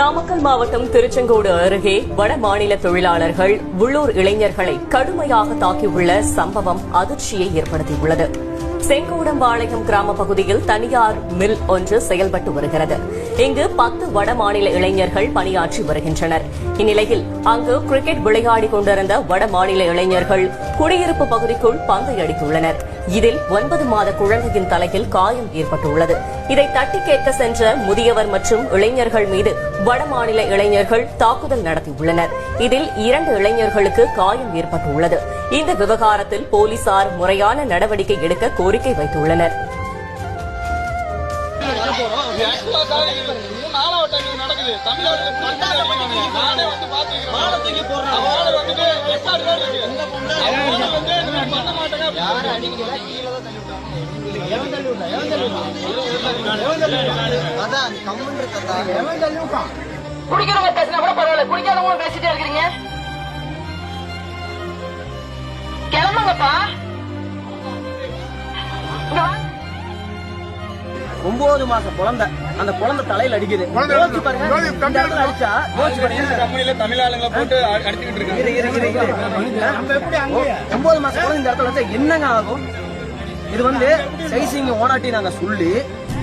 நாமக்கல் மாவட்டம் திருச்செங்கோடு அருகே வட மாநில தொழிலாளர்கள் உள்ளூர் இளைஞர்களை கடுமையாக தாக்கியுள்ள சம்பவம் அதிர்ச்சியை ஏற்படுத்தியுள்ளது. செங்கோடம்பாளையம் கிராம பகுதியில் தனியார் மில் ஒன்று செயல்பட்டு வருகிறது. இங்கு பத்து வட மாநில இளைஞர்கள் பணியாற்றி வருகின்றனர். இந்நிலையில் அங்கு கிரிக்கெட் விளையாடிக் கொண்டிருந்த வட மாநில இளைஞர்கள் குடியிருப்பு பகுதிக்குள் பந்தை அடித்துள்ளனா் இதில் ஒன்பது மாத குழந்தையின் தலையில் காயம் ஏற்பட்டுள்ளது. இதை தட்டி கேட்க சென்ற முதியவர் மற்றும் இளைஞர்கள் மீது வடமாநில இளைஞர்கள் தாக்குதல் நடத்தியுள்ளனர். இதில் இரண்டு இளைஞர்களுக்கு காயம் ஏற்பட்டுள்ளது. இந்த விவகாரத்தில் போலீசார் முறையான நடவடிக்கை எடுக்க கோரிக்கை வைத்துள்ளனர். நடக்குது. தமிழ்நாடு நானே வந்து பாத்துக்கிறேன். வந்துட்டு ரெக்கார்டு தான் இருக்கு அவங்க வந்து இந்த மாதிரி பண்ண அதான் குடிக்கிறவங்க பேசினா கூட பரவாயில்ல. குடிக்காதவங்க பேசிட்டே இருக்கிறீங்க. கிளம்புங்கப்பா. ஒன்பது மாசம் குழந்தை. அந்த குழந்தை தலையில அடிக்குது. யோசிச்சு பாருங்க. இந்த இடத்துல அடிச்சா யோசிச்சு பாருங்க. கம்பெனில தமிழ் ஆளுங்களை போட்டு அடிச்சுக்கிட்டு ஒன்பது மாசம் குழந்தை இந்த இடத்துல வச்சா என்னங்க ஆகும்? இது வந்து சைசிங் ஓனாட்டி நாங்க சொல்லி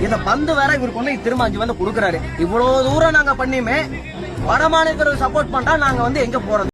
இந்த பந்து வேற இவருக்கு ஒண்ணு திரும்ப அஞ்சு வந்து கொடுக்குறாரு. இவ்வளவு தூரம் நாங்க பண்ணியுமே வட மாநிலத்தில் சப்போர்ட் பண்றா நாங்க வந்து எங்க போறது?